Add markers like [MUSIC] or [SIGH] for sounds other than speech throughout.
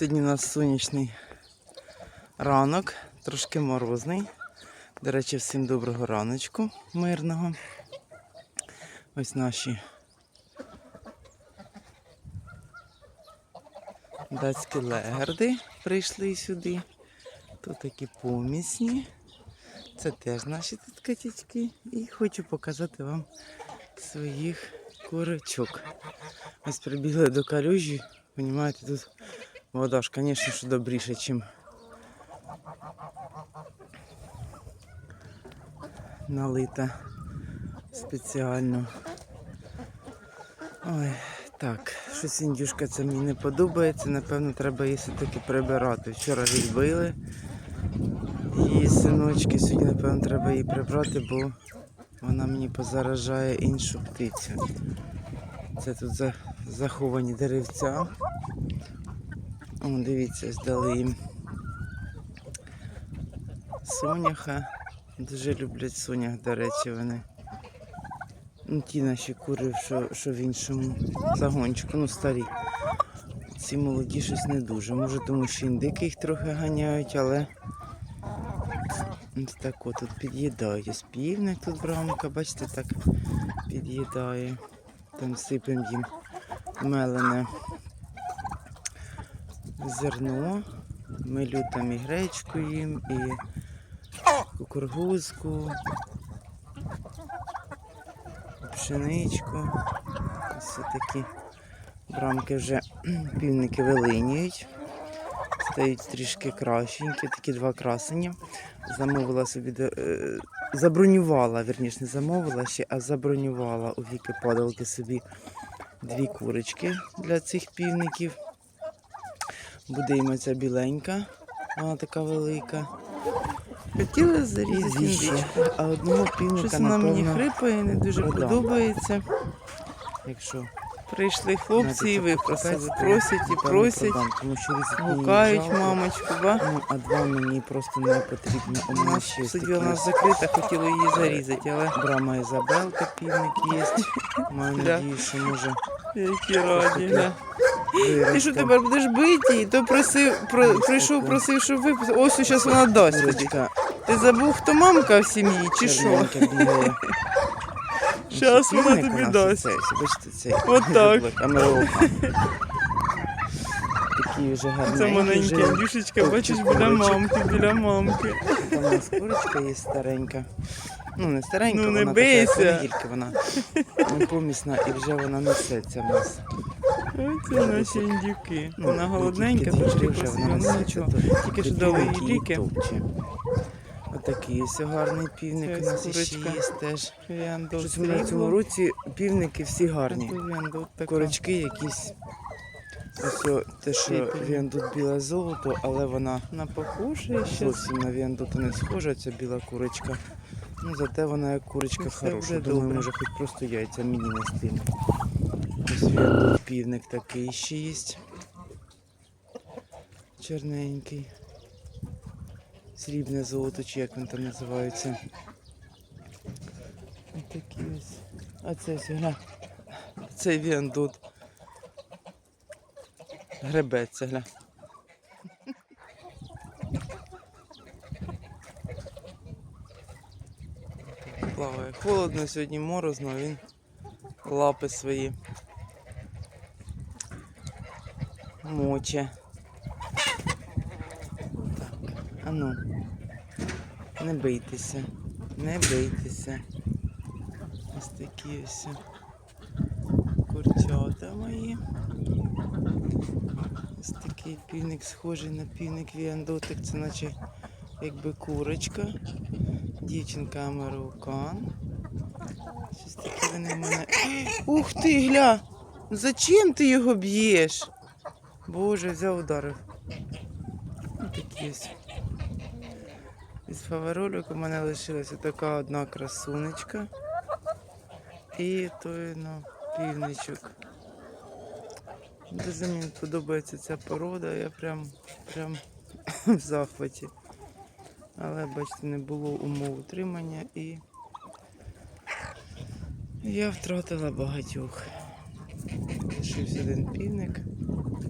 Сьогодні у нас сонячний ранок, трошки морозний. До речі, всім доброго раночку, мирного. Ось наші датські легарди прийшли сюди. Тут такі помісні. Це теж наші тут. І хочу показати вам своїх курочок. Ось прибігли до калюжі. Понімаєте, тут вода ж, звісно, що добріше, ніж налита спеціально. Ой, так, щось індюшка це мені не подобається. Напевно, треба її все-таки прибирати. Вчора відбили її синочки, сьогодні, напевно, треба її прибрати, бо вона мені позаражає іншу птицю. Це тут за- заховані деревця. О, дивіться, здали їм соняха. Дуже люблять сонях, до речі, вони. Ну, ті наші кури, що, що в іншому загончику, ну старі. Ці молоді щось не дуже. Може, тому що індики їх трохи ганяють, але ось так от тут під'їдають. Ось півник тут брамка, бачите, так під'їдає. Там сипемо їм мелене зерно. Милю там і гречку їм, і кукургузку, пшеничку. Ось такі брамки вже [CLEARS THROAT] півники вилинюють. Стають трішки кращенькі, такі два красені. Замовила собі, е, забронювала, вірніше, не замовила ще, а забронювала у віки падалки собі дві курочки для цих півників. Буде ця біленька, вона така велика. Хотіла зарізати а одного півника, Щось вона мені хрипає, не дуже продам. подобається. якщо Прийшли хлопці і випросили. Просять і просять, гукають мамочку, ба. Ну, а два мені просто не потрібно. У ще сиділа у нас закрита, хотіли її зарізати, але Брама Ізабелка, півник є. [LAUGHS] Маю надію, що може які раді. гля. Ти що тепер будеш бити? То просив, про, прийшов, просив, щоб випустив. Ось зараз вона дасть тобі. Ти забув, хто мамка в сім'ї, чи що? Це вона тобі дасть. Америка. Такий вже. Це маленька індюшечка, бачиш, біля мамки, біля мамки. У нас курочка є старенька. Ну, не старенька, Ну, не вона бийся. така, як вона не помісна і вже вона несеться в нас. Оце наші індюки. Ну, Вона голодненька, тільки трошки вже вона ну несеться, нічого. то Тільки що дали їй великі ліки. Отакий ось гарний півник Це у нас ще курочка. є теж. Віандо Щось в цьому році півники всі гарні. така. Корочки якісь. Ось о, те, що Світлі. віандут біле золото, але вона Вона покушає щас. зовсім на віандуту не схожа, ця біла курочка. Ну, зате вона як курочка Ну, хороша. Думаю, добре. може хоч просто яйця мені нести. Ось віандут півник такий ще є. Чорненький. Срібне золото, чи як він там називається. Ось такі ось. А це ось гля. Цей віандут. Гребеться, гля. Холодно сьогодні морозно, він лапи свої моче. Так, а ну, не бийтеся, не бийтеся. Ось такі ось курчата мої. Ось такий півник схожий на півник віандотик, це наче якби курочка. Дівчинка американ. Вони мене. Ух ти, гля! Зачем ти його б'єш? Боже, взяв ударив. Такі ось. Із фаворолік у мене лишилася така одна красунечка. І той ну, півничок. Дуже мені подобається ця порода, я прям, прям [LAUGHS] в захваті. Але, бачите, не було умов утримання і я втратила багатьох. Лишився один півник.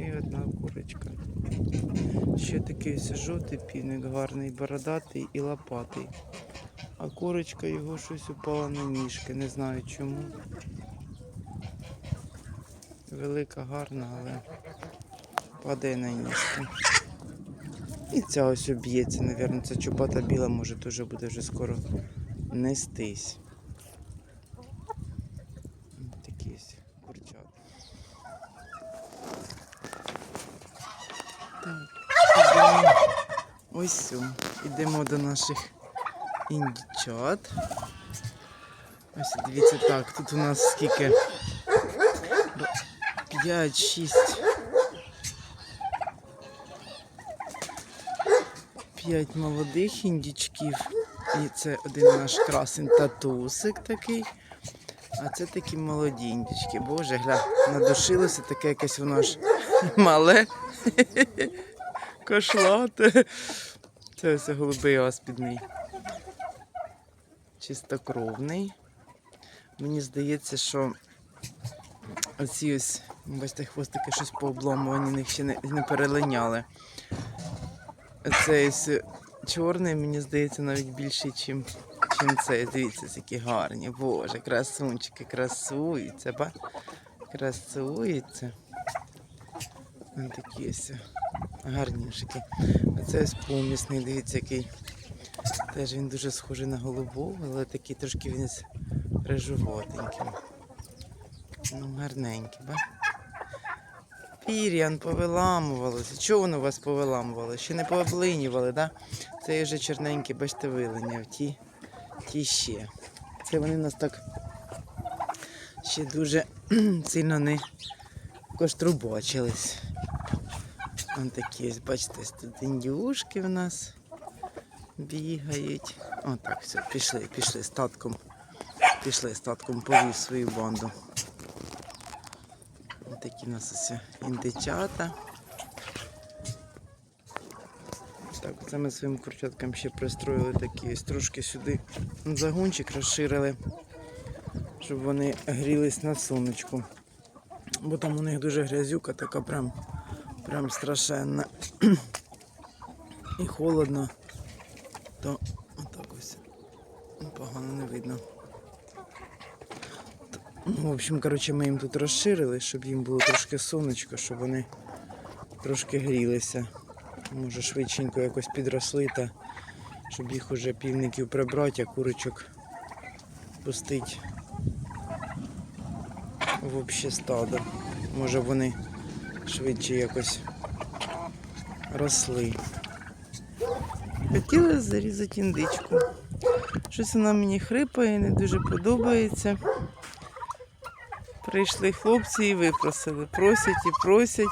І одна курочка. Ще такий ось жовтий півник, гарний, бородатий і лопатий. А курочка його щось упала на ніжки, не знаю чому. Велика, гарна, але падає на ніжки. І ця ось об'ється, мабуть, ця чубата біла може теж буде вже скоро нестись. Ось Такі ось курчата. Так, ідемо. Ось все. Ідемо до наших індічат. Ось дивіться так, тут у нас скільки? 5, 6. 5 молодих індічків. І це один наш красень татусик такий. А це такі молоді індічки. Боже, гля, надушилося таке якесь воно ж мале. [LAUGHS] Кошлате. Це ось голубий аспідний. Чистокровний. Мені здається, що оці ось, бачите, хвостики щось пообламувані, їх ще не, не перелиняли. Цей ось чорний, мені здається, навіть більший, чим, чим цей. Дивіться, які гарні. Боже, красунчики, красуються, ба? Красуються. Ось такі ось гарнішики. А це ось помісний, дивіться, який. Теж він дуже схожий на голубого, але такий трошки він із. Ну, гарненький, ба? Пір'ян повиламувалося. Чого воно у вас повиламувало? Ще не пооблинювали, да? Це вже чорненький, бачите, вилиняв. Ті, ті ще. Це вони нас так ще дуже [CLEARS THROAT] сильно не коштрубачились. Ось такі бачите, тут індюшки в нас бігають. Отак, все, пішли, пішли статком. Пішли статком повів свою банду. Ось такі у нас ось індичата. Так, це ми своїм курчаткам ще пристроїли такі ось трошки сюди загончик розширили, щоб вони грілись на сонечку. Бо там у них дуже грязюка така прям, прям страшенна. [CLEARS THROAT] І холодно, то отак ось погано не видно. Ну, в общем, коротше, ми їм тут розширили, щоб їм було трошки сонечко, щоб вони трошки грілися. Може швидшенько якось підросли та щоб їх уже півників прибрати, а курочок пустить в обще стадо. Може вони швидше якось росли. Хотіла зарізати індичку. Щось вона мені хрипає, не дуже подобається. Прийшли хлопці і випросили. Просять і просять,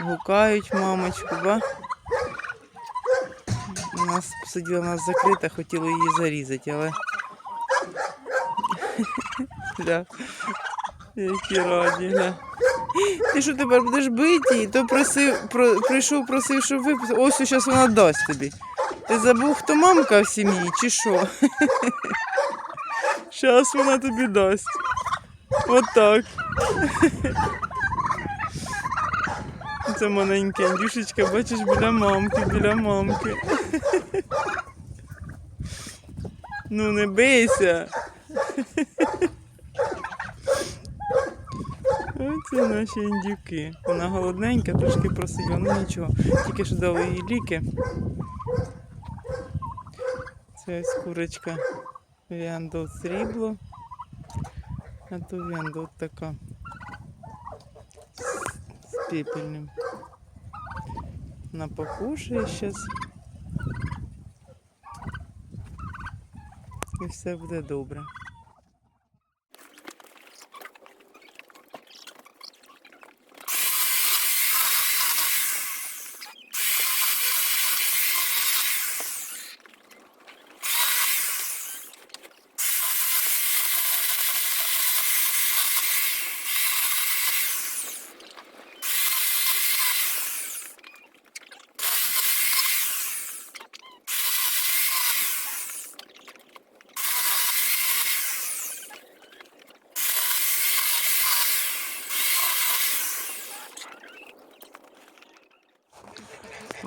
гукають мамочку, ба. У нас сиділа нас закрита, хотіли її зарізати, але. [LAUGHS] Які раді, гля. Ти що тепер будеш биті? її? То просив, про, прийшов, просив, щоб виписав. Ось зараз вона дасть тобі. Ти забув, хто мамка в сім'ї, чи що? [LAUGHS] Зараз вона тобі дасть. Отак. [LAUGHS] Це маленька індюшечка, бачиш, біля мамки, біля мамки. [LAUGHS] Ну не бийся. Оце наші індюки. Вона голодненька, трошки просила, ну нічого. Тільки що дали їй ліки. Це ось курочка Віандол срібло. А то Віандол така з пепельним. Вона покушає зараз. І все буде добре.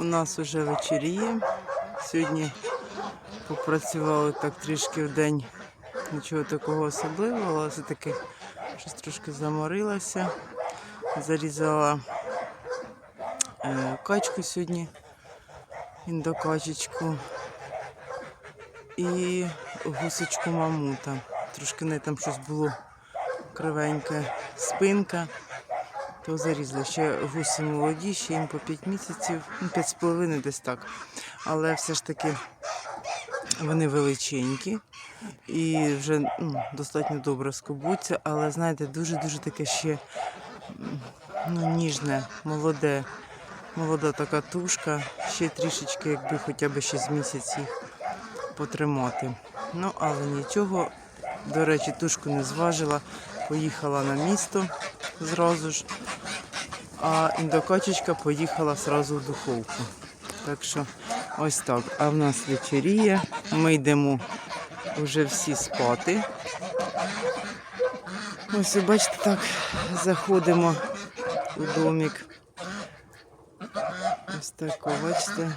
У нас уже вечеріє. Сьогодні попрацювали так трішки в день. Нічого такого особливого, але все-таки щось трошки заморилася. Зарізала е, качку сьогодні, індокачечку і гусочку мамута. Трошки в неї там щось було кривеньке спинка, то зарізала. Ще гуси молоді, ще їм по 5 місяців, ну 5,5 десь так. Але все ж таки вони величенькі і вже ну, достатньо добре скобуться, але знаєте, дуже-дуже таке ще ну, ніжне, молоде, молода така тушка, ще трішечки, якби хоча б ще з місяць їх потримати. Ну, але нічого. До речі, тушку не зважила, поїхала на місто зразу ж, а індокачечка поїхала зразу в духовку. Так що ось так. А в нас вечеріє. Ми йдемо вже всі спати. Ось, бачите, так заходимо у домик. Ось так, бачите.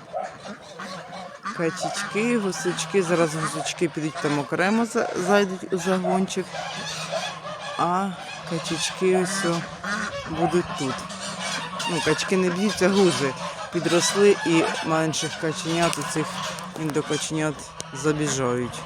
Качечки, гусочки. Зараз гусочки підуть там окремо зайдуть у загончик. А качечки ось будуть тут. Ну, качки не б'ються, гузи підросли і менших каченят, цих індокаченят забіжають.